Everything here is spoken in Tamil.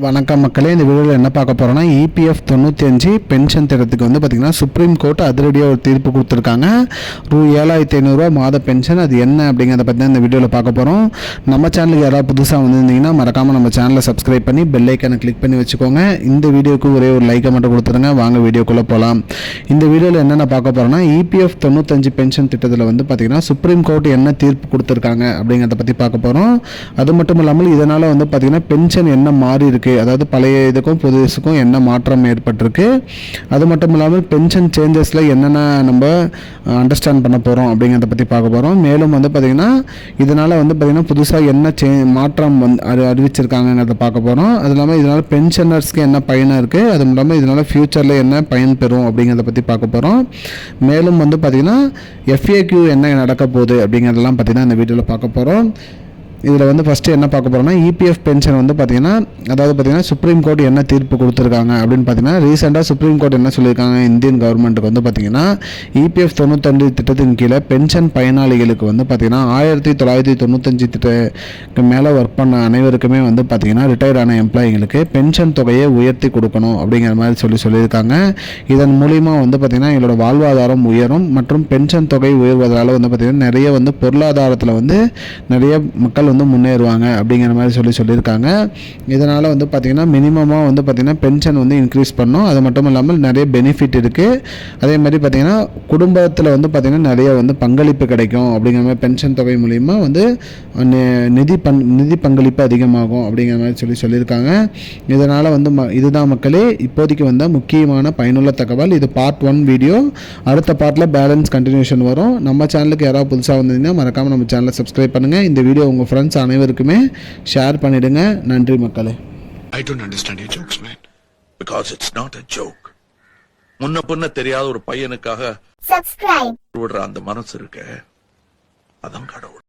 வணக்கம் மக்களே இந்த வீடியோவில் என்ன பார்க்க போகிறோன்னா இபிஎஃப் தொண்ணூற்றி அஞ்சு பென்ஷன் திட்டத்துக்கு வந்து பார்த்திங்கன்னா சுப்ரீம் கோர்ட் அதிரடியாக ஒரு தீர்ப்பு கொடுத்துருக்காங்க. ரூ ஏழாயிரத்தி ஐநூறுரூவா மாத பென்ஷன் அது என்ன அப்படிங்கிறத பற்றி தான் இந்த வீடியோவில் பார்க்க போகிறோம் நம்ம சேனலுக்கு யாராவது புதுசாக வந்திருந்தீங்கன்னா மறக்காமல் நம்ம சேனலை சப்ஸ்கிரைப் பண்ணி பெல் ஐக்கனை கிளிக் பண்ணி வச்சுக்கோங்க. இந்த வீடியோக்கு ஒரே ஒரு லைக்கை மட்டும் கொடுத்துருங்க. வாங்க வீடியோக்குள்ளே போகலாம் இந்த வீடியோவில் என்னென்ன பார்க்க போகிறோம்னா இபிஎஃப் தொண்ணூத்தஞ்சு பென்ஷன் திட்டத்தில் வந்து பார்த்திங்கன்னா சுப்ரீம் கோர்ட் என்ன தீர்ப்பு கொடுத்துருக்காங்க அப்படிங்கிறத பற்றி பார்க்க போகிறோம் அது மட்டும் இல்லாமல் இதனால் வந்து பார்த்திங்கன்னா பென்ஷன் என்ன மாறி இருக்குது இருக்கு. அதாவது பழைய இதுக்கும் புதுசுக்கும் என்ன மாற்றம் ஏற்பட்டிருக்கு? அது மட்டும் இல்லாமல் பென்ஷன் சேஞ்சஸில் என்னென்ன நம்ம அண்டர்ஸ்டாண்ட் பண்ண போகிறோம் அப்படிங்கிறத பற்றி பார்க்க போகிறோம் மேலும் வந்து பார்த்திங்கன்னா இதனால் வந்து பார்த்திங்கன்னா புதுசாக என்ன சே மாற்றம் வந்து அறி அறிவிச்சிருக்காங்கங்கிறத பார்க்க போகிறோம் அது இல்லாமல் இதனால் பென்ஷனர்ஸ்க்கு என்ன பயனாக இருக்குது அதுவும் இல்லாமல் இதனால் ஃப்யூச்சரில் என்ன பயன் பெறும் அப்படிங்கிறத பற்றி பார்க்க போகிறோம் மேலும் வந்து பார்த்திங்கன்னா எஃப்ஏக்யூ என்ன நடக்க போகுது அப்படிங்கிறதெல்லாம் பார்த்திங்கன்னா இந்த வீடியோவில் பார்க்க போகிறோம் இதில் வந்து ஃபஸ்ட்டு என்ன பார்க்க போகிறோம்னா இபிஎஃப் பென்ஷன் வந்து பார்த்தீங்கன்னா அதாவது பார்த்தீங்கன்னா சுப்ரீம் கோர்ட் என்ன தீர்ப்பு கொடுத்துருக்காங்க அப்படின்னு பார்த்தீங்கன்னா ரீசெண்டாக சுப்ரீம் கோர்ட் என்ன சொல்லியிருக்காங்க இந்தியன் கவர்மெண்ட்டுக்கு வந்து பார்த்திங்கன்னா இபிஎஃப் தொண்ணூத்தஞ்சு திட்டத்தின் கீழே பென்ஷன் பயனாளிகளுக்கு வந்து பார்த்திங்கன்னா ஆயிரத்தி தொள்ளாயிரத்தி தொண்ணூத்தஞ்சு திட்டத்துக்கு மேலே ஒர்க் பண்ண அனைவருக்குமே வந்து பார்த்திங்கன்னா ரிட்டையர் ஆன எம்ப்ளாயிங்களுக்கு பென்ஷன் தொகையை உயர்த்தி கொடுக்கணும் அப்படிங்கிற மாதிரி சொல்லி சொல்லியிருக்காங்க. இதன் மூலிமா வந்து பார்த்திங்கன்னா எங்களோட வாழ்வாதாரம் உயரும் மற்றும் பென்ஷன் தொகை உயர்வதால் வந்து பார்த்திங்கன்னா நிறைய வந்து பொருளாதாரத்தில் வந்து நிறைய மக்கள் வந்து முன்னேறுவாங்க அப்படிங்கிற மாதிரி சொல்லி சொல்லியிருக்காங்க. இதனால் வந்து பார்த்திங்கன்னா மினிமமாக வந்து பார்த்திங்கன்னா பென்ஷன் வந்து இன்க்ரீஸ் பண்ணும். அது மட்டும் இல்லாமல் நிறைய பெனிஃபிட் இருக்குது அதே மாதிரி பார்த்திங்கன்னா குடும்பத்தில் வந்து பார்த்திங்கன்னா நிறைய வந்து பங்களிப்பு கிடைக்கும் அப்படிங்கிற மாதிரி பென்ஷன் தொகை மூலிமா வந்து நிதி பங் நிதி பங்களிப்பு அதிகமாகும் அப்படிங்கிற மாதிரி சொல்லி சொல்லியிருக்காங்க. இதனால் வந்து ம இதுதான் மக்களே இப்போதைக்கு வந்த முக்கியமான பயனுள்ள தகவல். இது பார்ட் ஒன் வீடியோ அடுத்த பார்ட்டில் பேலன்ஸ் கண்டினியூஷன் வரும். நம்ம சேனலுக்கு யாராவது புதுசாக வந்தீங்கன்னா மறக்காமல் நம்ம சேனலை சப்ஸ்கிரைப் பண்ணுங்கள் இந்த வீடியோ உங்கள் ஃப்ரெண்ட்ஸ் அனைவருக்குமே ஷேர் பண்ணிவிடுங்க நன்றி மக்களே. I don't understand your jokes, man. Because it's not a joke. முன்ன பின்ன தெரியாத ஒரு பையனுக்காக subscribe. விடுற அந்த மனசு இருக்க. அதான் கடவுள்.